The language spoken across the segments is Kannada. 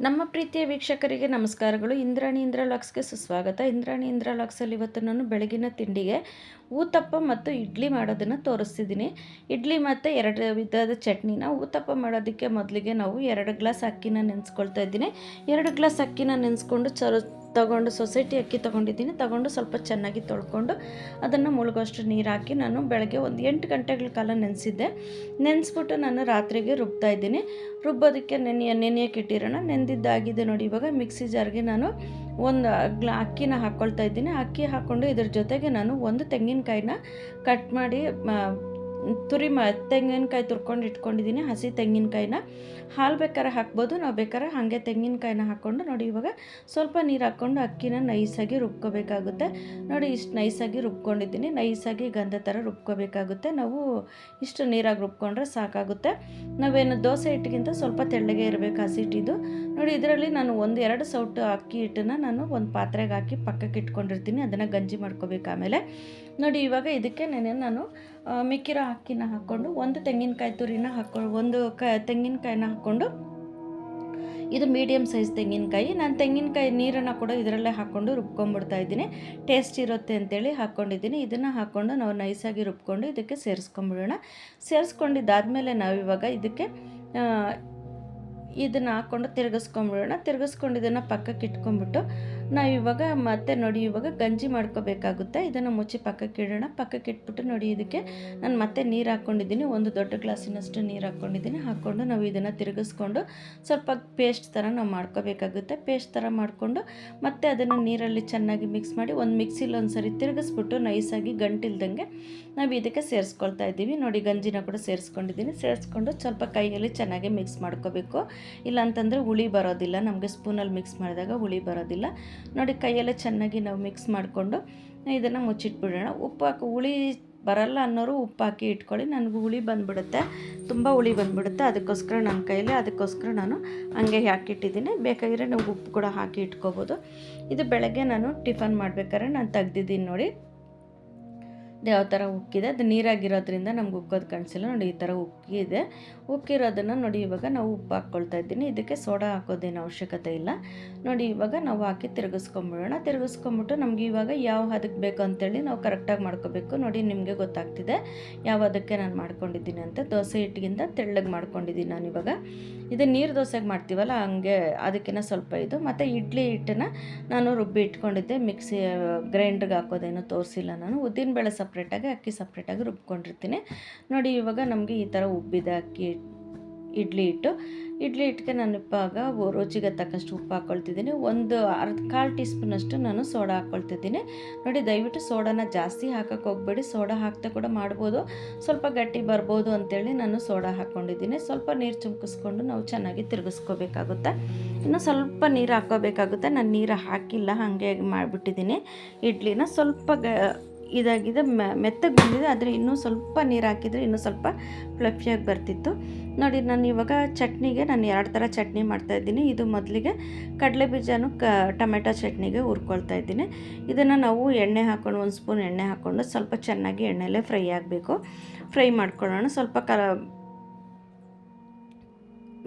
ನಮ್ಮ ಪ್ರೀತಿಯ ವೀಕ್ಷಕರಿಗೆ ನಮಸ್ಕಾರಗಳು. ಇಂದ್ರಾಣಿ ಇಂದ್ರ ಲಾಕ್ಸ್ಗೆ ಸುಸ್ವಾಗತ. ಇಂದ್ರಾಣಿ ಇಂದ್ರಾಲಾಕ್ಸಲ್ಲಿ ಇವತ್ತು ನಾನು ಬೆಳಗಿನ ತಿಂಡಿಗೆ ಊತಪ್ಪ ಮತ್ತು ಇಡ್ಲಿ ಮಾಡೋದನ್ನು ತೋರಿಸ್ತಿದ್ದೀನಿ. ಇಡ್ಲಿ ಮತ್ತು ಎರಡು ವಿಧದ ಚಟ್ನಿನ ಊತಪ್ಪ ಮಾಡೋದಕ್ಕೆ ಮೊದಲಿಗೆ ನಾವು ಎರಡು ಗ್ಲಾಸ್ ಅಕ್ಕಿನ ನೆನೆಸ್ಕೊಳ್ತಾ ಇದ್ದೀನಿ. ಎರಡು ಗ್ಲಾಸ್ ಅಕ್ಕಿನ ನೆನೆಸ್ಕೊಂಡು ಚಲೋ ತಗೊಂಡು ಸೊಸೈಟಿ ಅಕ್ಕಿ ತೊಗೊಂಡಿದ್ದೀನಿ. ತಗೊಂಡು ಸ್ವಲ್ಪ ಚೆನ್ನಾಗಿ ತೊಳ್ಕೊಂಡು ಅದನ್ನು ಮುಳುಗೋಷ್ಟು ನೀರು ಹಾಕಿ ನಾನು ಬೆಳಗ್ಗೆ ಒಂದು ಎಂಟು ಗಂಟೆಗಳ ಕಾಲ ನೆನೆಸಿದ್ದೆ. ನೆನೆಸ್ಬಿಟ್ಟು ನಾನು ರಾತ್ರಿಗೆ ರುಬ್ತಾ ಇದ್ದೀನಿ. ರುಬ್ಬೋದಕ್ಕೆ ನೆನೆಯ ನೆನೆಯಕ್ಕೆ ಇಟ್ಟಿರೋಣ. ನೆಂದಿದ್ದಾಗಿದೆ ನೋಡಿ, ಇವಾಗ ಮಿಕ್ಸಿ ಜಾರ್ಗೆ ನಾನು ಒಂದು ಅಕ್ಕಿನ ಹಾಕ್ಕೊಳ್ತಾ ಇದ್ದೀನಿ. ಅಕ್ಕಿ ಹಾಕ್ಕೊಂಡು ಇದ್ರ ಜೊತೆಗೆ ನಾನು ಒಂದು ತೆಂಗಿನಕಾಯಿನ ಕಟ್ ಮಾಡಿ ತುರಿ ಮ, ತೆಂಗಿನಕಾಯಿ ತುರ್ಕೊಂಡು ಇಟ್ಕೊಂಡಿದ್ದೀನಿ. ಹಸಿ ತೆಂಗಿನಕಾಯಿನ ಹಾಲು ಬೇಕಾದ್ರೆ ಹಾಕ್ಬೋದು, ನಾವು ಬೇಕಾದ್ರೆ ಹಾಗೆ ತೆಂಗಿನಕಾಯಿನ ಹಾಕ್ಕೊಂಡು ನೋಡಿ, ಇವಾಗ ಸ್ವಲ್ಪ ನೀರು ಹಾಕ್ಕೊಂಡು ಅಕ್ಕಿನ ನೈಸಾಗಿ ರುಬ್ಕೋಬೇಕಾಗುತ್ತೆ. ನೋಡಿ, ಇಷ್ಟು ನೈಸಾಗಿ ರುಬ್ಕೊಂಡಿದ್ದೀನಿ. ನೈಸಾಗಿ ಗಂಧ ಥರ ರುಬ್ಕೋಬೇಕಾಗುತ್ತೆ. ನಾವು ಇಷ್ಟು ನೀರಾಗಿ ರುಬ್ಕೊಂಡ್ರೆ ಸಾಕಾಗುತ್ತೆ. ನಾವೇನು ದೋಸೆ ಹಿಟ್ಟಿಗಿಂತ ಸ್ವಲ್ಪ ತೆಳ್ಳಗೆ ಇರಬೇಕು ಹಸಿ ಹಿಟ್ಟಿದ್ದು ನೋಡಿ, ಇದರಲ್ಲಿ ನಾನು ಒಂದು ಎರಡು ಸೌಟು ಅಕ್ಕಿ ಹಿಟ್ಟನ್ನು ನಾನು ಒಂದು ಪಾತ್ರೆಗೆ ಹಾಕಿ ಪಕ್ಕಕ್ಕೆ ಇಟ್ಕೊಂಡಿರ್ತೀನಿ. ಅದನ್ನು ಗಂಜಿ ಮಾಡ್ಕೋಬೇಕು ಆಮೇಲೆ. ನೋಡಿ, ಇವಾಗ ಇದಕ್ಕೆ ನೆನೆ ನಾನು ಮಿಕ್ಕಿರೋ ಅಕ್ಕಿನ ಹಾಕ್ಕೊಂಡು ಒಂದು ತೆಂಗಿನಕಾಯಿ ತುರಿನ ಹಾಕ್ಕೊಂಡು ಒಂದು ಕ, ತೆಂಗಿನಕಾಯಿನ ಹಾಕ್ಕೊಂಡು ಇದು ಮೀಡಿಯಮ್ ಸೈಜ್ ತೆಂಗಿನಕಾಯಿ. ನಾನು ತೆಂಗಿನಕಾಯಿ ನೀರನ್ನು ಕೂಡ ಇದರಲ್ಲೇ ಹಾಕ್ಕೊಂಡು ರುಬ್ಕೊಂಡ್ಬಿಡ್ತಾ ಇದ್ದೀನಿ. ಟೇಸ್ಟ್ ಇರುತ್ತೆ ಅಂತೇಳಿ ಹಾಕ್ಕೊಂಡಿದ್ದೀನಿ. ಇದನ್ನು ಹಾಕ್ಕೊಂಡು ನಾವು ನೈಸಾಗಿ ರುಬ್ಕೊಂಡು ಇದಕ್ಕೆ ಸೇರಿಸ್ಕೊಂಬಿಡೋಣ ಸೇರಿಸ್ಕೊಂಡಿದ್ದಾದಮೇಲೆ ನಾವಿವಾಗ ಇದಕ್ಕೆ ಇದನ್ನು ಹಾಕ್ಕೊಂಡು ತಿರುಗಿಸ್ಕೊಂಬಿಡೋಣ ತಿರುಗಿಸ್ಕೊಂಡು ಇದನ್ನು ಪಕ್ಕಕ್ಕೆ ಇಟ್ಕೊಂಡ್ಬಿಟ್ಟು ನಾವು ಇವಾಗ ಮತ್ತೆ ನೋಡಿ, ಇವಾಗ ಗಂಜಿ ಮಾಡ್ಕೋಬೇಕಾಗುತ್ತೆ. ಇದನ್ನು ಮುಚ್ಚಿ ಪಕ್ಕಕ್ಕೆ ಇಡೋಣ. ಪಕ್ಕಕ್ಕೆ ಇಟ್ಬಿಟ್ಟು ನೋಡಿ, ಇದಕ್ಕೆ ನಾನು ಮತ್ತೆ ನೀರು ಹಾಕ್ಕೊಂಡಿದ್ದೀನಿ ಒಂದು ದೊಡ್ಡ ಗ್ಲಾಸಿನಷ್ಟು ನೀರು ಹಾಕ್ಕೊಂಡಿದ್ದೀನಿ ಹಾಕ್ಕೊಂಡು ನಾವು ಇದನ್ನು ತಿರುಗಿಸ್ಕೊಂಡು ಸ್ವಲ್ಪ ಪೇಸ್ಟ್ ಥರ ನಾವು ಮಾಡ್ಕೋಬೇಕಾಗುತ್ತೆ. ಪೇಸ್ಟ್ ಥರ ಮಾಡಿಕೊಂಡು ಮತ್ತೆ ಅದನ್ನು ನೀರಲ್ಲಿ ಚೆನ್ನಾಗಿ ಮಿಕ್ಸ್ ಮಾಡಿ ಒಂದು ಮಿಕ್ಸಿಲಿ ಒಂದು ಸರಿ ತಿರುಗಿಸ್ಬಿಟ್ಟು ನೈಸಾಗಿ ಗಂಟಿಲ್ದಂಗೆ ನಾವು ಇದಕ್ಕೆ ಸೇರಿಸ್ಕೊಳ್ತಾ ಇದ್ದೀವಿ. ನೋಡಿ, ಗಂಜಿನ ಕೂಡ ಸೇರಿಸ್ಕೊಂಡಿದ್ದೀನಿ. ಸೇರಿಸ್ಕೊಂಡು ಸ್ವಲ್ಪ ಕೈಯಲ್ಲಿ ಚೆನ್ನಾಗಿ ಮಿಕ್ಸ್ ಮಾಡ್ಕೋಬೇಕು. ಇಲ್ಲಾಂತಂದರೆ ಹುಳಿ ಬರೋದಿಲ್ಲ. ನಮಗೆ ಸ್ಪೂನಲ್ಲಿ ಮಿಕ್ಸ್ ಮಾಡಿದಾಗ ಹುಳಿ ಬರೋದಿಲ್ಲ. ನೋಡಿ ಕೈಯೆಲ್ಲ ಚೆನ್ನಾಗಿ ನಾವು ಮಿಕ್ಸ್ ಮಾಡಿಕೊಂಡು ಇದನ್ನು ಮುಚ್ಚಿಟ್ಬಿಡೋಣ. ಉಪ್ಪು ಹಾಕಿ ಹುಳಿ ಬರಲ್ಲ ಅನ್ನೋರು ಉಪ್ಪು ಹಾಕಿ ಇಟ್ಕೊಳ್ಳಿ. ನನಗೆ ಹುಳಿ ಬಂದುಬಿಡುತ್ತೆ. ತುಂಬ ಹುಳಿ ಬಂದುಬಿಡುತ್ತೆ. ಅದಕ್ಕೋಸ್ಕರ ನನ್ನ ಕೈಯಲ್ಲಿ, ಅದಕ್ಕೋಸ್ಕರ ನಾನು ಹಂಗೆ ಹಾಕಿಟ್ಟಿದ್ದೀನಿ. ಬೇಕಾಗಿದ್ರೆ ನಾವು ಉಪ್ಪು ಕೂಡ ಹಾಕಿ ಇಟ್ಕೋಬೋದು. ಇದು ಬೆಳಗ್ಗೆ ನಾನು ಟಿಫನ್ ಮಾಡ್ಬೇಕಾದ್ರೆ ನಾನು ತೆಗ್ದಿದ್ದೀನಿ ನೋಡಿ. ಯಾವ ಥರ ಉಕ್ಕಿದೆ. ಅದು ನೀರಾಗಿರೋದ್ರಿಂದ ನಮ್ಗೆ ಉಕ್ಕೋದು ಕಾಣಿಸಿಲ್ಲ. ನೋಡಿ, ಈ ಥರ ಉಕ್ಕಿದೆ. ಉಕ್ಕಿರೋದನ್ನು ನೋಡಿ, ಇವಾಗ ನಾವು ಉಪ್ಪು ಹಾಕ್ಕೊಳ್ತಾ ಇದ್ದೀನಿ. ಇದಕ್ಕೆ ಸೋಡಾ ಹಾಕೋದೇನು ಅವಶ್ಯಕತೆ ಇಲ್ಲ. ನೋಡಿ, ಇವಾಗ ನಾವು ಹಾಕಿ ತಿರುಗಿಸ್ಕೊಂಬಿಡೋಣ. ತಿರುಗಿಸ್ಕೊಂಬಿಟ್ಟು ನಮ್ಗೆ ಇವಾಗ ಯಾವ ಹದಕ್ಕೆ ಬೇಕು ಅಂತೇಳಿ ನಾವು ಕರೆಕ್ಟಾಗಿ ಮಾಡ್ಕೋಬೇಕು. ನೋಡಿ, ನಿಮಗೆ ಗೊತ್ತಾಗ್ತಿದೆ. ಯಾವ ಅದಕ್ಕೆ ನಾನು ಮಾಡ್ಕೊಂಡಿದ್ದೀನಿ ಅಂತ. ದೋಸೆ ಹಿಟ್ಟಿಗಿಂತ ತೆಳ್ಳಗೆ ಮಾಡ್ಕೊಂಡಿದ್ದೀನಿ ನಾನು ಇವಾಗ. ಇದು ನೀರು ದೋಸೆಗೆ ಮಾಡ್ತೀವಲ್ಲ, ಹಂಗೆ ಅದಕ್ಕಿಂತ ಸ್ವಲ್ಪ ಇದು. ಮತ್ತು ಇಡ್ಲಿ ಹಿಟ್ಟನ್ನು ನಾನು ರುಬ್ಬಿ ಇಟ್ಕೊಂಡಿದ್ದೆ. ಮಿಕ್ಸಿ, ಗ್ರೈಂಡ್ರಿಗೆ ಹಾಕೋದೇನು ತೋರಿಸಿಲ್ಲ ನಾನು. ಉದ್ದಿನಬೇಳೆ ಸಪ್ರೇಟಾಗಿ ಅಕ್ಕಿ ಸಪ್ರೇಟಾಗಿ ರುಬ್ಕೊಂಡಿರ್ತೀನಿ. ನೋಡಿ, ಇವಾಗ ನಮಗೆ ಈ ಥರ ಉಬ್ಬಿದ ಅಕ್ಕಿ ಇಡ್ಲಿ ಹಿಟ್ಟು. ಇಡ್ಲಿ ಹಿಟ್ಟಿಗೆ ನಾನು ಇಪ್ಪಾಗ ರುಚಿಗೆ ತಕ್ಕಷ್ಟು ಉಪ್ಪು ಹಾಕ್ಕೊಳ್ತಿದ್ದೀನಿ ಒಂದು ಅರ್ಧ ಕಾಲು ಟೀ ಸ್ಪೂನಷ್ಟು ನಾನು ಸೋಡಾ ಹಾಕ್ಕೊಳ್ತಿದ್ದೀನಿ ನೋಡಿ, ದಯವಿಟ್ಟು ಸೋಡಾನ ಜಾಸ್ತಿ ಹಾಕೋಕ್ಕೆ ಹೋಗಬೇಡಿ. ಸೋಡಾ ಹಾಕ್ತಾ ಕೂಡ ಮಾಡ್ಬೋದು. ಸ್ವಲ್ಪ ಗಟ್ಟಿ ಬರ್ಬೋದು ಅಂತೇಳಿ ನಾನು ಸೋಡಾ ಹಾಕ್ಕೊಂಡಿದ್ದೀನಿ ಸ್ವಲ್ಪ ನೀರು ಚುಮ್ಕಿಸ್ಕೊಂಡು ನಾವು ಚೆನ್ನಾಗಿ ತಿರುಗಿಸ್ಕೋಬೇಕಾಗುತ್ತೆ. ಇನ್ನು ಸ್ವಲ್ಪ ನೀರು ಹಾಕ್ಕೋಬೇಕಾಗುತ್ತೆ ನಾನು ನೀರು ಹಾಕಿಲ್ಲ, ಹಾಗೆ ಮಾಡಿಬಿಟ್ಟಿದ್ದೀನಿ. ಇಡ್ಲಿನ ಸ್ವಲ್ಪ ಗ ಇದಾಗಿದೆ ಮೆತ್ತಗೆ ಬಂದಿದೆ ಆದರೆ ಇನ್ನೂ ಸ್ವಲ್ಪ ನೀರು ಹಾಕಿದರೆ ಇನ್ನೂ ಸ್ವಲ್ಪ ಫ್ಲಫಿಯಾಗಿ ಬರ್ತಿತ್ತು. ನೋಡಿ, ನಾನು ಇವಾಗ ಚಟ್ನಿಗೆ ನಾನು ಎರಡು ಥರ ಚಟ್ನಿ ಮಾಡ್ತಾ ಇದ್ದೀನಿ. ಇದು ಮೊದಲಿಗೆ ಕಡಲೆ ಬೀಜನೂ ಕ, ಟೊಮೆಟೊ ಚಟ್ನಿಗೆ ಹುರ್ಕೊಳ್ತಾ ಇದ್ದೀನಿ. ಇದನ್ನು ನಾವು ಎಣ್ಣೆ ಹಾಕ್ಕೊಂಡು ಒಂದು ಸ್ಪೂನ್ ಎಣ್ಣೆ ಹಾಕ್ಕೊಂಡು ಸ್ವಲ್ಪ ಚೆನ್ನಾಗಿ ಎಣ್ಣೆಲೇ ಫ್ರೈ ಆಗಬೇಕು. ಫ್ರೈ ಮಾಡ್ಕೊಳ್ಳೋಣ. ಸ್ವಲ್ಪ ಕ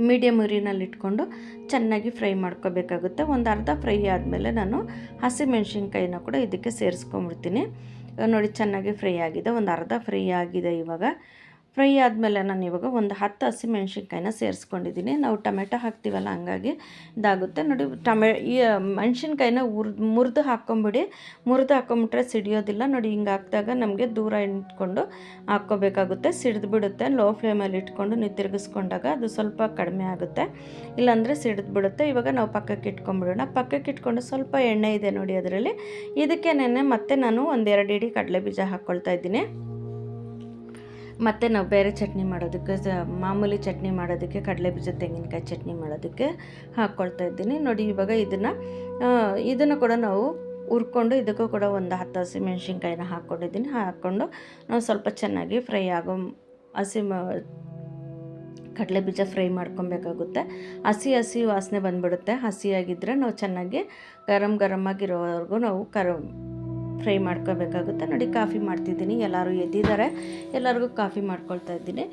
ಮೀಡಿಯಮ್ ಉರಿನಲ್ಲಿ ಇಟ್ಕೊಂಡು ಚೆನ್ನಾಗಿ ಫ್ರೈ ಮಾಡ್ಕೋಬೇಕಾಗುತ್ತೆ. ಒಂದು ಅರ್ಧ ಫ್ರೈ ಆದಮೇಲೆ ನಾನು ಹಸಿಮೆಣ್ಸಿನ್ಕಾಯಿನ ಕೂಡ ಇದಕ್ಕೆ ಸೇರಿಸ್ಕೊಂಬಿಡ್ತೀನಿ. ನೋಡಿ ಚೆನ್ನಾಗಿ ಫ್ರೈ ಆಗಿದೆ. ಒಂದು ಅರ್ಧ ಫ್ರೈ ಆಗಿದೆ ಇವಾಗ. ಫ್ರೈ ಆದಮೇಲೆ ನಾನು ಇವಾಗ ಒಂದು ಹತ್ತು ಹಸಿಮೆಣ್ಸಿನ್ಕಾಯಿನ ಸೇರಿಸ್ಕೊಂಡಿದ್ದೀನಿ. ನಾವು ಟೊಮೆಟೊ ಹಾಕ್ತೀವಲ್ಲ, ಹಂಗಾಗಿ ಇದಾಗುತ್ತೆ. ನೋಡಿ, ಟಮೆ, ಈ ಮೆಣಸಿನ್ಕಾಯಿನ ಉರ್, ಮುರಿದು ಹಾಕ್ಕೊಂಬಿಡಿ. ಮುರಿದು ಹಾಕ್ಕೊಂಬಿಟ್ರೆ ಸಿಡಿಯೋದಿಲ್ಲ. ನೋಡಿ, ಹಿಂಗೆ ಹಾಕಿದಾಗ ನಮಗೆ ದೂರ ಇಟ್ಕೊಂಡು ಹಾಕ್ಕೋಬೇಕಾಗುತ್ತೆ. ಸಿಡಿದು ಬಿಡುತ್ತೆ ಲೋ ಫ್ಲೇಮಲ್ಲಿ ಇಟ್ಕೊಂಡು ನೀವು ತಿರುಗಿಸ್ಕೊಂಡಾಗ ಅದು ಸ್ವಲ್ಪ ಕಡಿಮೆ ಆಗುತ್ತೆ. ಇಲ್ಲಾಂದರೆ ಸಿಡಿದು ಬಿಡುತ್ತೆ ಇವಾಗ ನಾವು ಪಕ್ಕಕ್ಕೆ ಇಟ್ಕೊಂಬಿಡೋಣ. ಪಕ್ಕಕ್ಕೆ ಇಟ್ಕೊಂಡು ಸ್ವಲ್ಪ ಎಣ್ಣೆ ಇದೆ ನೋಡಿ ಅದರಲ್ಲಿ. ಇದಕ್ಕೆ ನೆನೆ ಮತ್ತೆ ನಾನು ಒಂದೆರಡು ಇಡೀ ಕಡಲೆ ಬೀಜ ಹಾಕ್ಕೊಳ್ತಾ ಇದ್ದೀನಿ. ಮತ್ತು ನಾವು ಬೇರೆ ಚಟ್ನಿ ಮಾಡೋದಕ್ಕೆ ಮಾಮೂಲಿ ಚಟ್ನಿ ಮಾಡೋದಕ್ಕೆ ಕಡಲೆ ಬೀಜ ತೆಂಗಿನಕಾಯಿ ಚಟ್ನಿ ಮಾಡೋದಕ್ಕೆ ಹಾಕ್ಕೊಳ್ತಾ ಇದ್ದೀನಿ. ನೋಡಿ, ಇವಾಗ ಇದನ್ನು ಇದನ್ನು ಕೂಡ ನಾವು ಹುರ್ಕೊಂಡು ಇದಕ್ಕೂ ಕೂಡ ಒಂದು ಹತ್ತು ಹಸಿಮೆಣ್ಸಿನ್ಕಾಯಿನ ಹಾಕ್ಕೊಂಡಿದ್ದೀನಿ. ಹಾಕ್ಕೊಂಡು ನಾವು ಸ್ವಲ್ಪ ಚೆನ್ನಾಗಿ ಫ್ರೈ ಆಗೋ ಹಸಿ ಕಡಲೆ ಬೀಜ ಫ್ರೈ ಮಾಡ್ಕೊಬೇಕಾಗುತ್ತೆ. ಹಸಿ ಹಸಿ ವಾಸನೆ ಬಂದುಬಿಡುತ್ತೆ. ಹಸಿಯಾಗಿದ್ದರೆ ನಾವು ಚೆನ್ನಾಗಿ ಗರಂ ಗರಮ್ ಆಗಿರೋವರೆಗೂ ನಾವು ಕರ ಫ್ರೈ ಮಾಡ್ಕೋಬೇಕಾಗುತ್ತೆ. ನೋಡಿ, ಕಾಫಿ ಮಾಡ್ತಿದ್ದೀನಿ. ಎಲ್ಲರೂ ಎದ್ದಿದ್ದಾರೆ. ಎಲ್ಲರಿಗೂ ಕಾಫಿ ಮಾಡ್ಕೊಳ್ತಾ ಇದ್ದೀನಿ.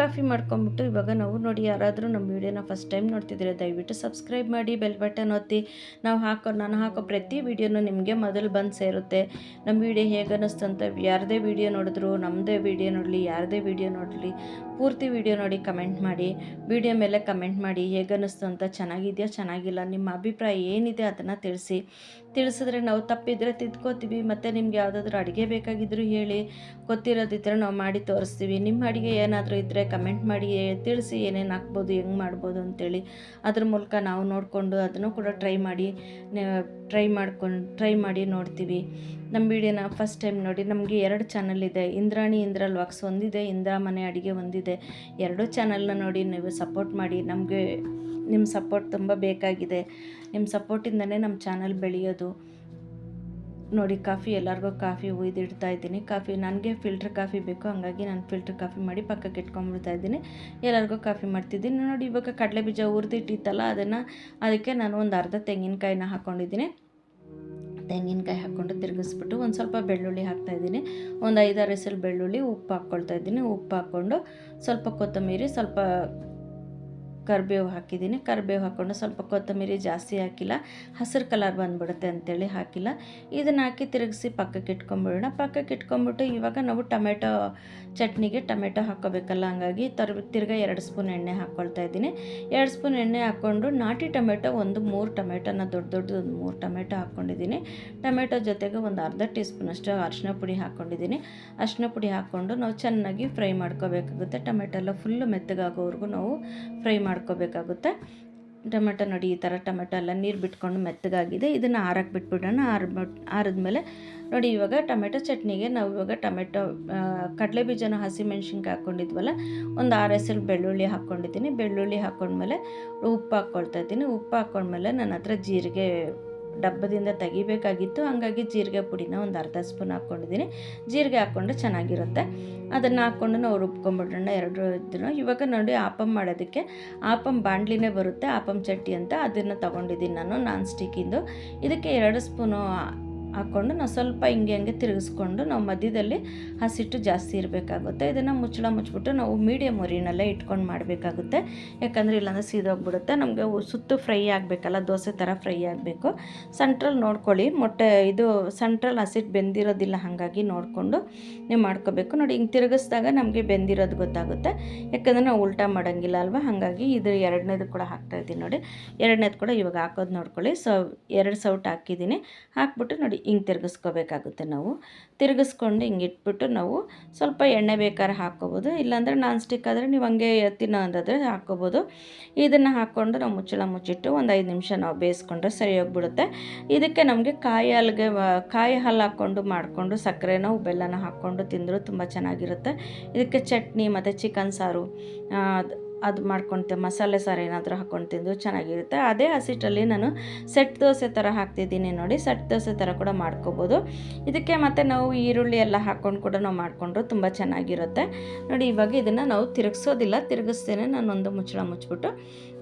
ಕಾಫಿ ಮಾಡ್ಕೊಂಬಿಟ್ಟು ಇವಾಗ ನಾವು ನೋಡಿ, ಯಾರಾದರೂ ನಮ್ಮ ವೀಡಿಯೋನ ಫಸ್ಟ್ ಟೈಮ್ ನೋಡ್ತಿದ್ದೀರಾ, ದಯವಿಟ್ಟು ಸಬ್ಸ್ಕ್ರೈಬ್ ಮಾಡಿ, ಬೆಲ್ ಬಟನ್ ಒತ್ತಿ. ನಾವು ಹಾಕೋ, ನಾನು ಹಾಕೋ ಪ್ರತಿ ವೀಡಿಯೋನೂ ನಿಮಗೆ ಮೊದಲು ಬಂದು ಸೇರುತ್ತೆ. ನಮ್ಮ ವೀಡಿಯೋ ಹೇಗೆ ಅನ್ನಿಸ್ತು ಯಾರದೇ ವೀಡಿಯೋ ನೋಡಿದ್ರು ನಮ್ಮದೇ ವೀಡಿಯೋ ನೋಡಲಿ, ಯಾರದೇ ವೀಡಿಯೋ ನೋಡಲಿ ಪೂರ್ತಿ ವಿಡಿಯೋ ನೋಡಿ ಕಮೆಂಟ್ ಮಾಡಿ, ವಿಡಿಯೋ ಮೇಲೆ ಕಮೆಂಟ್ ಮಾಡಿ ಹೇಗನ್ನಿಸ್ತು ಅಂತ ಚೆನ್ನಾಗಿದೆಯಾ, ಚೆನ್ನಾಗಿಲ್ಲ, ನಿಮ್ಮ ಅಭಿಪ್ರಾಯ ಏನಿದೆ ಅದನ್ನು ತಿಳಿಸಿ. ತಿಳಿಸಿದ್ರೆ ನಾವು ತಪ್ಪಿದ್ರೆ ತಿದ್ಕೋತೀವಿ, ಮತ್ತು ನಿಮ್ಗೆ ಯಾವುದಾದ್ರೂ ಅಡುಗೆ ಬೇಕಾಗಿದ್ದರೂ ಹೇಳಿ ಗೊತ್ತಿರೋದಿದ್ದರೆ ನಾವು ಮಾಡಿ ತೋರಿಸ್ತೀವಿ. ನಿಮ್ಮ ಅಡುಗೆ ಏನಾದರೂ ಇದ್ದರೆ ಕಮೆಂಟ್ ಮಾಡಿ, ತಿಳಿಸಿ ಏನೇನು ಹಾಕ್ಬೋದು, ಹೆಂಗೆ ಮಾಡ್ಬೋದು ಅಂತೇಳಿ. ಅದ್ರ ಮೂಲಕ ನಾವು ನೋಡಿಕೊಂಡು ಅದನ್ನು ಕೂಡ ಟ್ರೈ ಮಾಡಿ ಟ್ರೈ ಮಾಡ್ಕೊಂಡು ಟ್ರೈ ಮಾಡಿ ನೋಡ್ತೀವಿ. ನಮ್ಮ ವಿಡಿಯೋನ ಫಸ್ಟ್ ಟೈಮ್ ನೋಡಿ ನಮಗೆ ಎರಡು ಚಾನಲ್ ಇದೆ. ಇಂದ್ರಾಣಿ, ಇಂದ್ರಲ್ ವಾಕ್ಸ್ ಒಂದಿದೆ, ಇಂದ್ರಾ ಮನೆ ಅಡುಗೆ ಒಂದಿದೆ. ಎರಡೂ ಚಾನಲ್ನ ನೋಡಿ ನೀವು ಸಪೋರ್ಟ್ ಮಾಡಿ. ನಮಗೆ ನಿಮ್ಮ ಸಪೋರ್ಟ್ ತುಂಬ ಬೇಕಾಗಿದೆ. ನಿಮ್ಮ ಸಪೋರ್ಟಿಂದನೇ ನಮ್ಮ ಚಾನಲ್ ಬೆಳೆಯೋದು. ನೋಡಿ, ಕಾಫಿ, ಎಲ್ಲರಿಗೂ ಕಾಫಿ ಒಯ್ದಿಡ್ತಾ ಇದ್ದೀನಿ. ಕಾಫಿ, ನನಗೆ ಫಿಲ್ಟ್ರ್ ಕಾಫಿ ಬೇಕು, ಹಂಗಾಗಿ ನಾನು ಫಿಲ್ಟ್ರ್ ಕಾಫಿ ಮಾಡಿ ಪಕ್ಕಕ್ಕೆ ಇಟ್ಕೊಂಡ್ಬಿಡ್ತಾ ಇದ್ದೀನಿ. ಎಲ್ಲರಿಗೂ ಕಾಫಿ ಮಾಡ್ತಿದ್ದೀನಿ. ನೋಡಿ, ಇವಾಗ ಕಡಲೆ ಬೀಜ ಹುರಿದಿಟ್ಟಿತ್ತಲ್ಲ ಅದನ್ನು ಅದಕ್ಕೆ ನಾನು ಒಂದು ಅರ್ಧ ತೆಂಗಿನಕಾಯಿನ ಹಾಕ್ಕೊಂಡಿದ್ದೀನಿ ತೆಂಗಿನಕಾಯಿ ಹಾಕ್ಕೊಂಡು ತಿರುಗಿಸ್ಬಿಟ್ಟು ಒಂದು ಸ್ವಲ್ಪ ಬೆಳ್ಳುಳ್ಳಿ ಹಾಕ್ತಾಯಿದ್ದೀನಿ ಒಂದು ಐದಾರು ಎಸಲು ಬೆಳ್ಳುಳ್ಳಿ ಉಪ್ಪು ಹಾಕ್ಕೊಳ್ತಾ ಇದ್ದೀನಿ. ಉಪ್ಪು ಹಾಕ್ಕೊಂಡು ಸ್ವಲ್ಪ ಕೊತ್ತಂಬರಿ, ಸ್ವಲ್ಪ ಕರಿಬೇವು ಹಾಕಿದ್ದೀನಿ. ಕರಿಬೇವು ಹಾಕ್ಕೊಂಡು ಸ್ವಲ್ಪ ಕೊತ್ತಂಬರಿ ಜಾಸ್ತಿ ಹಾಕಿಲ್ಲ. ಹಸಿರು ಕಲರ್ ಬಂದುಬಿಡುತ್ತೆ ಅಂತೇಳಿ ಹಾಕಿಲ್ಲ. ಇದನ್ನು ಹಾಕಿ ತಿರುಗಿಸಿ ಪಕ್ಕಕ್ಕೆ ಇಟ್ಕೊಂಬಿಡೋಣ. ಪಕ್ಕಕ್ಕೆ ಇಟ್ಕೊಂಬಿಟ್ಟು ಇವಾಗ ನಾವು ಟೊಮೆಟೊ ಚಟ್ನಿಗೆ ಟೊಮೆಟೊ ಹಾಕೋಬೇಕಲ್ಲ, ಹಂಗಾಗಿ ತರ, ತಿರ್ಗಾ ಎರಡು ಸ್ಪೂನ್ ಎಣ್ಣೆ ಹಾಕ್ಕೊಳ್ತಾ ಇದ್ದೀನಿ. ಎರಡು ಸ್ಪೂನ್ ಎಣ್ಣೆ ಹಾಕ್ಕೊಂಡು ನಾಟಿ ಟೊಮೆಟೊ ಒಂದು ಮೂರು ಟೊಮೆಟೊನ ದೊಡ್ಡ ದೊಡ್ಡದು ಒಂದು ಮೂರು ಟೊಮೆಟೊ ಹಾಕ್ಕೊಂಡಿದ್ದೀನಿ ಟೊಮೆಟೊ ಜೊತೆಗೆ ಒಂದು ಅರ್ಧ ಟೀ ಸ್ಪೂನಷ್ಟು ಅರಿಶಿನ ಪುಡಿ ಹಾಕ್ಕೊಂಡಿದ್ದೀನಿ ಅರಿಶಿನ ಪುಡಿ ಹಾಕ್ಕೊಂಡು ನಾವು ಚೆನ್ನಾಗಿ ಫ್ರೈ ಮಾಡ್ಕೋಬೇಕಾಗುತ್ತೆ. ಟೊಮೆಟೊ ಎಲ್ಲ ಫುಲ್ಲು ಮೆತ್ತಗಾಗೋವರೆಗೂ ನಾವು ಫ್ರೈ ಮಾಡ್ಕೋಬೇಕಾಗುತ್ತೆ. ಟೊಮೆಟೊ ನೋಡಿ, ಈ ಥರ ಟೊಮೆಟೊ ಎಲ್ಲ ನೀರು ಬಿಟ್ಕೊಂಡು ಮೆತ್ತಗಾಗಿದೆ. ಇದನ್ನು ಆರಕ್ಕೆ ಬಿಟ್ಬಿಡೋಣ. ಆರ್ಬಿಟ್ಟು ಆರಿದ್ಮೇಲೆ ನೋಡಿ, ಇವಾಗ ಟೊಮೆಟೊ ಚಟ್ನಿಗೆ ನಾವು ಇವಾಗ ಟೊಮೆಟೊ ಕಡಲೆ ಬೀಜನ ಹಸಿಮೆಣ್ಸಿನ್ಕಾಯಿ ಹಾಕ್ಕೊಂಡಿದ್ವಲ್ಲ, ಒಂದು ಆರು ಹೆಸರು ಬೆಳ್ಳುಳ್ಳಿ ಹಾಕ್ಕೊಂಡಿದ್ದೀನಿ. ಬೆಳ್ಳುಳ್ಳಿ ಹಾಕ್ಕೊಂಡ್ಮೇಲೆ ಉಪ್ಪು ಹಾಕ್ಕೊಳ್ತಾ ಇದ್ದೀನಿ. ಉಪ್ಪು ಹಾಕ್ಕೊಂಡ್ಮೇಲೆ ನನ್ನ ಹತ್ರ ಜೀರಿಗೆ ಡಬ್ಬದಿಂದ ತೆಗಿಬೇಕಾಗಿತ್ತು. ಹಾಗಾಗಿ ಜೀರಿಗೆ ಪುಡಿನ ಒಂದು ಅರ್ಧ ಸ್ಪೂನ್ ಹಾಕ್ಕೊಂಡಿದ್ದೀನಿ. ಜೀರಿಗೆ ಹಾಕ್ಕೊಂಡ್ರೆ ಚೆನ್ನಾಗಿರುತ್ತೆ. ಅದನ್ನು ಹಾಕ್ಕೊಂಡು ನಾವು ರುಬ್ಕೊಂಬಿಡೋಣ ಎರಡು ಇದನ್ನು. ಇವಾಗ ನೋಡಿ ಆಪಮ್ ಮಾಡೋದಕ್ಕೆ ಆಪಮ್ ಬಾಂಡ್ಲಿನೇ ಬರುತ್ತೆ, ಆಪಮ್ ಚಟ್ಟಿ ಅಂತ. ಅದನ್ನು ತೊಗೊಂಡಿದ್ದೀನಿ ನಾನು, ನಾನ್ ಸ್ಟಿಕ್ಕಿಂದು. ಇದಕ್ಕೆ ಎರಡು ಸ್ಪೂನು ಹಾಕ್ಕೊಂಡು ನಾವು ಸ್ವಲ್ಪ ಹಿಂಗೆ ಹಂಗೆ ತಿರುಗಿಸ್ಕೊಂಡು ನಾವು ಮಧ್ಯದಲ್ಲಿ ಹಸಿಟ್ಟು ಜಾಸ್ತಿ ಇರಬೇಕಾಗುತ್ತೆ. ಇದನ್ನು ಮುಚ್ಚಳ ಮುಚ್ಚಿಬಿಟ್ಟು ನಾವು ಮೀಡಿಯಮ್ ಉರಿನಲ್ಲೇ ಇಟ್ಕೊಂಡು ಮಾಡಬೇಕಾಗುತ್ತೆ. ಯಾಕಂದರೆ ಇಲ್ಲಾಂದರೆ ಸೀದೋಗ್ಬಿಡುತ್ತೆ. ನಮಗೆ ಸುತ್ತು ಫ್ರೈ ಆಗಬೇಕಲ್ಲ, ದೋಸೆ ಥರ ಫ್ರೈ ಆಗಬೇಕು. ಸೆಂಟ್ರಲ್ ನೋಡ್ಕೊಳ್ಳಿ. ಮೊಟ್ಟೆ ಇದು ಸೆಂಟ್ರಲ್ ಹಸಿಟ್ಟು ಬೆಂದಿರೋದಿಲ್ಲ, ಹಾಗಾಗಿ ನೋಡಿಕೊಂಡು ನೀವು ಮಾಡ್ಕೋಬೇಕು. ನೋಡಿ, ಹಿಂಗೆ ತಿರುಗಿಸಿದಾಗ ನಮಗೆ ಬೆಂದಿರೋದು ಗೊತ್ತಾಗುತ್ತೆ. ಯಾಕಂದರೆ ನಾವು ಉಲ್ಟಾ ಮಾಡೋಂಗಿಲ್ಲ ಅಲ್ವಾ? ಹಾಗಾಗಿ ಇದು ಎರಡನೇದು ಕೂಡ ಹಾಕ್ತಾಯಿದ್ದೀನಿ ನೋಡಿ. ಎರಡನೇದು ಕೂಡ ಇವಾಗ ಹಾಕೋದು ನೋಡ್ಕೊಳ್ಳಿ. ಸೊ ಎರಡು ಸೌಟ್ ಹಾಕಿದ್ದೀನಿ. ಹಾಕ್ಬಿಟ್ಟು ನೋಡಿ ಹಿಂಗೆ ತಿರುಗಿಸ್ಕೋಬೇಕಾಗುತ್ತೆ ನಾವು. ತಿರುಗಿಸ್ಕೊಂಡು ಹಿಂಗೆ ಇಟ್ಬಿಟ್ಟು ನಾವು ಸ್ವಲ್ಪ ಎಣ್ಣೆ ಬೇಕಾದ್ರೆ ಹಾಕ್ಕೋಬೋದು. ಇಲ್ಲಾಂದರೆ ನಾನ್ ಸ್ಟಿಕ್ ಆದರೆ ನೀವು ಹಂಗೆ ತಿನ್ನೋ ಅಂದಾದರೆ ಹಾಕ್ಕೋಬೋದು. ಇದನ್ನು ಹಾಕ್ಕೊಂಡು ನಾವು ಮುಚ್ಚಳ ಮುಚ್ಚಿಟ್ಟು ಒಂದು ಐದು ನಿಮಿಷ ನಾವು ಬೇಯಿಸ್ಕೊಂಡ್ರೆ ಸರಿ ಹೋಗ್ಬಿಡುತ್ತೆ. ಇದಕ್ಕೆ ನಮಗೆ ಕಾಯಿ ಹಾಲ್ಗೆ ಕಾಯಿ ಹಾಲು ಹಾಕ್ಕೊಂಡು ಮಾಡಿಕೊಂಡು ಸಕ್ಕರೆನೋ ಬೆಲ್ಲನ ಹಾಕ್ಕೊಂಡು ತಿಂದರೂ ತುಂಬ ಚೆನ್ನಾಗಿರುತ್ತೆ. ಇದಕ್ಕೆ ಚಟ್ನಿ ಮತ್ತು ಚಿಕನ್ ಸಾರು ಅದು ಮಾಡ್ಕೊಳ್ತೇವೆ ಮಸಾಲೆ ಸಾರು ಏನಾದರೂ ಹಾಕ್ಕೊಂಡು ತಿಂದು ಚೆನ್ನಾಗಿರುತ್ತೆ. ಅದೇ ಹಸಿಟ್ಟಲ್ಲಿ ನಾನು ಸೆಟ್ ದೋಸೆ ಥರ ಹಾಕ್ತಿದ್ದೀನಿ ನೋಡಿ, ಸೆಟ್ ದೋಸೆ ಥರ ಕೂಡ ಮಾಡ್ಕೋಬೋದು. ಇದಕ್ಕೆ ಮತ್ತು ನಾವು ಈರುಳ್ಳಿ ಎಲ್ಲ ಹಾಕ್ಕೊಂಡು ಕೂಡ ನಾವು ಮಾಡಿಕೊಂಡ್ರು ತುಂಬ ಚೆನ್ನಾಗಿರುತ್ತೆ. ನೋಡಿ, ಇವಾಗ ಇದನ್ನು ನಾವು ತಿರುಗಿಸೋದಿಲ್ಲ, ತಿರುಗಿಸ್ತೇನೆ ನಾನೊಂದು ಮುಚ್ಚಳ ಮುಚ್ಚಿಬಿಟ್ಟು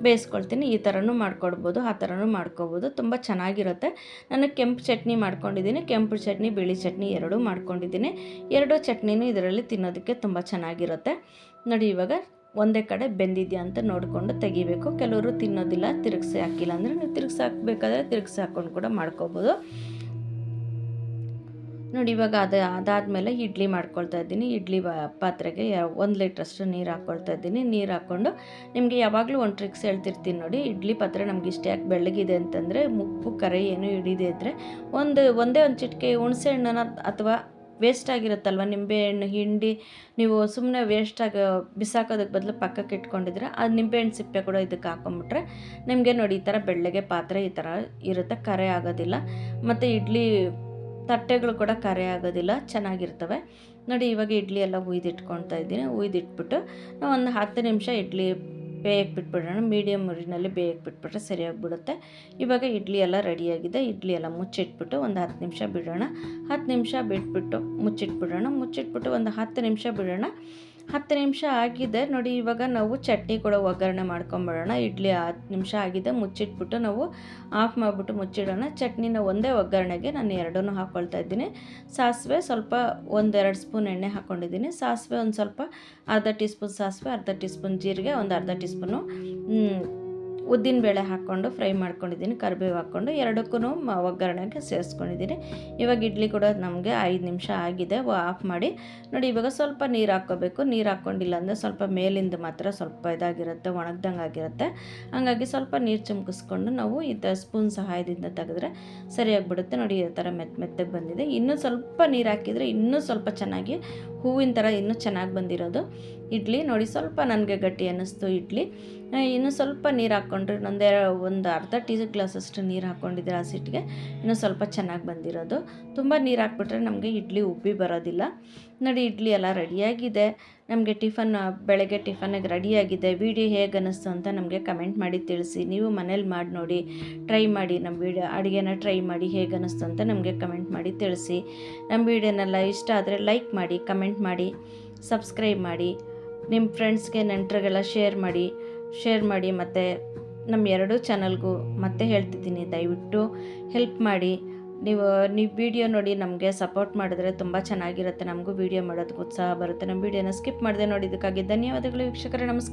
ಬೇಯಿಸ್ಕೊಳ್ತೀನಿ. ಈ ಥರನೂ ಮಾಡ್ಕೊಡ್ಬೋದು, ಆ ಥರನೂ ಮಾಡ್ಕೋಬೋದು, ತುಂಬ ಚೆನ್ನಾಗಿರುತ್ತೆ. ನಾನು ಕೆಂಪು ಚಟ್ನಿ ಮಾಡ್ಕೊಂಡಿದ್ದೀನಿ, ಕೆಂಪು ಚಟ್ನಿ, ಬಿಳಿ ಚಟ್ನಿ ಎರಡೂ ಮಾಡ್ಕೊಂಡಿದ್ದೀನಿ. ಎರಡೂ ಚಟ್ನಿನೂ ಇದರಲ್ಲಿ ತಿನ್ನೋದಕ್ಕೆ ತುಂಬ ಚೆನ್ನಾಗಿರುತ್ತೆ. ನೋಡಿ, ಇವಾಗ ಒಂದೇ ಕಡೆ ಬೆಂದಿದೆಯಾ ಅಂತ ನೋಡಿಕೊಂಡು ತೆಗಿಬೇಕು. ಕೆಲವರು ತಿನ್ನೋದಿಲ್ಲ, ತಿರುಗಿಸಿ ಹಾಕಿಲ್ಲ ಅಂದರೆ ನೀವು ತಿರುಗಿಸಿ ಹಾಕಬೇಕಾದ್ರೆ ತಿರುಗಿಸಿ ಹಾಕ್ಕೊಂಡು ಕೂಡ ಮಾಡ್ಕೋಬೋದು. ನೋಡಿ, ಇವಾಗ ಅದು ಅದಾದಮೇಲೆ ಇಡ್ಲಿ ಮಾಡ್ಕೊಳ್ತಾ ಇದ್ದೀನಿ. ಇಡ್ಲಿ ಪಾತ್ರೆಗೆ ಒಂದು ಲೀಟ್ರಷ್ಟು ನೀರು ಹಾಕ್ಕೊಳ್ತಾ ಇದ್ದೀನಿ. ನೀರು ಹಾಕ್ಕೊಂಡು ನಿಮಗೆ ಯಾವಾಗಲೂ ಒಂದು ಟ್ರಿಕ್ಸ್ ಹೇಳ್ತಿರ್ತೀನಿ ನೋಡಿ. ಇಡ್ಲಿ ಪಾತ್ರೆ ನಮ್ಗೆ ಇಷ್ಟ ಯಾಕೆ ಬೆಳ್ಳಗಿದೆ ಅಂತಂದರೆ ಮುಪ್ಪು ಕರೆ ಏನು ಹಿಡಿದೇ ಇದ್ದರೆ ಒಂದು, ಒಂದೇ ಒಂದು ಚಿಟಿಕೆ ಹುಣಸೆ ಹಣ್ಣನ್ನು ಅಥವಾ ವೇಸ್ಟ್ ಆಗಿರುತ್ತಲ್ವ ನಿಂಬೆಹಣ್ಣು, ಹಿಂಡಿ, ನೀವು ಸುಮ್ಮನೆ ವೇಸ್ಟಾಗಿ ಬಿಸಾಕೋದಕ್ಕೆ ಬದಲು ಪಕ್ಕಕ್ಕೆ ಇಟ್ಕೊಂಡಿದ್ರೆ ಅದು ನಿಂಬೆಹಣ್ಣು ಸಿಪ್ಪೆ ಕೂಡ ಇದಕ್ಕೆ ಹಾಕೊಂಬಿಟ್ರೆ ನಿಮಗೆ ನೋಡಿ ಈ ಥರ ಬೆಳ್ಳಗೆ ಪಾತ್ರೆ ಈ ಥರ ಇರುತ್ತೆ, ಕರೆ ಆಗೋದಿಲ್ಲ. ಮತ್ತು ಇಡ್ಲಿ ತಟ್ಟೆಗಳು ಕೂಡ ಕರೆ ಆಗೋದಿಲ್ಲ, ಚೆನ್ನಾಗಿರ್ತವೆ. ನೋಡಿ ಇವಾಗ ಇಡ್ಲಿ ಎಲ್ಲ ಹುಯ್ದಿಟ್ಕೊಳ್ತಾ ಇದ್ದೀನಿ, ಹುಯ್ದಿಟ್ಬಿಟ್ಟು ನಾವು ಒಂದು ಹತ್ತು ನಿಮಿಷ ಇಡ್ಲಿ ಬೇಯಕ್ಕೆ ಬಿಟ್ಬಿಡೋಣ ಮೀಡಿಯಮ್ ಉರಿನಲ್ಲಿ ಬೇಯಕ್ಕೆ ಬಿಟ್ಬಿಟ್ರೆ ಸರಿಯಾಗಿಬಿಡುತ್ತೆ. ಇವಾಗ ಇಡ್ಲಿ ಎಲ್ಲ ರೆಡಿಯಾಗಿದೆ. ಇಡ್ಲಿ ಎಲ್ಲ ಮುಚ್ಚಿಟ್ಬಿಟ್ಟು ಒಂದು ಹತ್ತು ನಿಮಿಷ ಬಿಡೋಣ. ಹತ್ತು ನಿಮಿಷ ಬಿಟ್ಬಿಟ್ಟು ಮುಚ್ಚಿಟ್ಬಿಡೋಣ. ಮುಚ್ಚಿಟ್ಬಿಟ್ಟು ಒಂದು ಹತ್ತು ನಿಮಿಷ ಬಿಡೋಣ. ಹತ್ತು ನಿಮಿಷ ಆಗಿದೆ. ನೋಡಿ, ಇವಾಗ ನಾವು ಚಟ್ನಿ ಕೂಡ ಒಗ್ಗರಣೆ ಮಾಡ್ಕೊಂಬಿಡೋಣ ಇಡ್ಲಿ ಹತ್ತು ನಿಮಿಷ ಆಗಿದೆ. ಮುಚ್ಚಿಟ್ಬಿಟ್ಟು ನಾವು ಆಫ್ ಮಾಡಿಬಿಟ್ಟು ಮುಚ್ಚಿಡೋಣ. ಚಟ್ನಿನ ಒಂದೇ ಒಗ್ಗರಣೆಗೆ ನಾನು ಎರಡನ್ನೂ ಹಾಕ್ಕೊಳ್ತಾ ಇದ್ದೀನಿ. ಸಾಸಿವೆ ಸ್ವಲ್ಪ ಒಂದೆರಡು ಸ್ಪೂನ್ ಎಣ್ಣೆ ಹಾಕ್ಕೊಂಡಿದ್ದೀನಿ ಸಾಸಿವೆ ಒಂದು ಸ್ವಲ್ಪ ಅರ್ಧ ಟೀ ಸ್ಪೂನ್ ಸಾಸಿವೆ, ಅರ್ಧ ಟೀ ಸ್ಪೂನ್ ಜೀರಿಗೆ, ಒಂದು ಅರ್ಧ ಟೀ ಸ್ಪೂನು ಉದ್ದಿನಬೇಳೆ ಹಾಕ್ಕೊಂಡು ಫ್ರೈ ಮಾಡ್ಕೊಂಡಿದ್ದೀನಿ, ಕರಿಬೇವು ಹಾಕ್ಕೊಂಡು ಎರಡಕ್ಕೂ ಒಗ್ಗರಣೆಗೆ ಸೇರಿಸ್ಕೊಂಡಿದ್ದೀನಿ. ಇವಾಗ ಇಡ್ಲಿ ಕೂಡ ನಮಗೆ ಐದು ನಿಮಿಷ ಆಗಿದೆ ಆಫ್ ಮಾಡಿ. ನೋಡಿ, ಇವಾಗ ಸ್ವಲ್ಪ ನೀರು ಹಾಕ್ಕೋಬೇಕು. ನೀರು ಹಾಕ್ಕೊಂಡಿಲ್ಲ ಅಂದರೆ ಸ್ವಲ್ಪ ಮೇಲಿಂದ ಮಾತ್ರ ಸ್ವಲ್ಪ ಇದಾಗಿರುತ್ತೆ, ಒಣಗ್ದಂಗೆ ಆಗಿರುತ್ತೆ. ಹಾಗಾಗಿ ಸ್ವಲ್ಪ ನೀರು ಚುಮ್ಕಿಸ್ಕೊಂಡು ನಾವು ಈ ಥರ ಸ್ಪೂನ್ ಸಹಾಯದಿಂದ ತೆಗೆದ್ರೆ ಸರಿಯಾಗಿಬಿಡುತ್ತೆ ನೋಡಿ, ಈ ಥರ ಮೆತ್ತ ಮೆತ್ತಗೆ ಬಂದಿದೆ. ಇನ್ನೂ ಸ್ವಲ್ಪ ನೀರು ಹಾಕಿದರೆ ಇನ್ನೂ ಸ್ವಲ್ಪ ಚೆನ್ನಾಗಿ ಹೂವಿನ ಥರ ಇನ್ನೂ ಚೆನ್ನಾಗಿ ಬಂದಿರೋದು. ಇಡ್ಲಿ ನೋಡಿ ಸ್ವಲ್ಪ ನನಗೆ ಗಟ್ಟಿ ಅನ್ನಿಸ್ತು ಇಡ್ಲಿ. ಇನ್ನು ಸ್ವಲ್ಪ ನೀರು ಹಾಕ್ಕೊಂಡ್ರೆ ಒಂದೇ ಒಂದು ಅರ್ಧ ಟೀ ಗ್ಲಾಸಷ್ಟು ನೀರು ಹಾಕ್ಕೊಂಡಿದ್ದೀರ ಆ ಸಿಟ್ಟಿಗೆ. ಇನ್ನೂ ಸ್ವಲ್ಪ ಚೆನ್ನಾಗಿ ಬಂದಿರೋದು. ತುಂಬ ನೀರು ಹಾಕ್ಬಿಟ್ರೆ ನಮಗೆ ಇಡ್ಲಿ ಉಬ್ಬಿ ಬರೋದಿಲ್ಲ. ನೋಡಿ, ಇಡ್ಲಿ ಎಲ್ಲ ರೆಡಿಯಾಗಿದೆ. ನಮಗೆ ಟಿಫನ್, ಬೆಳಗ್ಗೆ ಟಿಫನ್ನಿಗೆ ರೆಡಿಯಾಗಿದೆ ವಿಡಿಯೋ ಹೇಗೆ ಅನ್ನಿಸ್ತು ಅಂತ ನಮಗೆ ಕಮೆಂಟ್ ಮಾಡಿ ತಿಳಿಸಿ. ನೀವು ಮನೇಲಿ ಮಾಡಿ ನೋಡಿ ಟ್ರೈ ಮಾಡಿ ನಮ್ಮ ವೀಡಿಯೋ, ಅಡುಗೆನ ಟ್ರೈ ಮಾಡಿ ಹೇಗೆ ಅನ್ನಿಸ್ತು ಅಂತ ನಮಗೆ ಕಮೆಂಟ್ ಮಾಡಿ ತಿಳಿಸಿ. ನಮ್ಮ ವೀಡಿಯೋನೆಲ್ಲ ಇಷ್ಟ ಆದರೆ ಲೈಕ್ ಮಾಡಿ ಕಮೆಂಟ್ ಮಾಡಿ ಸಬ್ಸ್ಕ್ರೈಬ್ ಮಾಡಿ ನಿಮ್ಮ ಫ್ರೆಂಡ್ಸ್ಗೆ ನೆಂಟರಿಗೆಲ್ಲ ಶೇರ್ ಮಾಡಿ ಶೇರ್ ಮಾಡಿ ಮತ್ತು ನಮ್ಮ ಎರಡೂ ಚಾನಲ್ಗೂ ಮತ್ತೆ ಹೇಳ್ತಿದ್ದೀನಿ. ದಯವಿಟ್ಟು ಹೆಲ್ಪ್ ಮಾಡಿ. ನೀವು ನೀವು ವಿಡಿಯೋ ನೋಡಿ ನಮಗೆ ಸಪೋರ್ಟ್ ಮಾಡಿದ್ರೆ ತುಂಬ ಚೆನ್ನಾಗಿರುತ್ತೆ. ನಮಗೂ ವಿಡಿಯೋ ಮಾಡೋದಕ್ಕೆ ಉತ್ಸಾಹ ಬರುತ್ತೆ. ನಮ್ಮ ವಿಡಿಯೋನ ಸ್ಕಿಪ್ ಮಾಡಿದೆ ನೋಡಿದ್ದಕ್ಕಾಗಿ ಧನ್ಯವಾದಗಳು, ವೀಕ್ಷಕರೇ. ನಮಸ್ಕಾರ.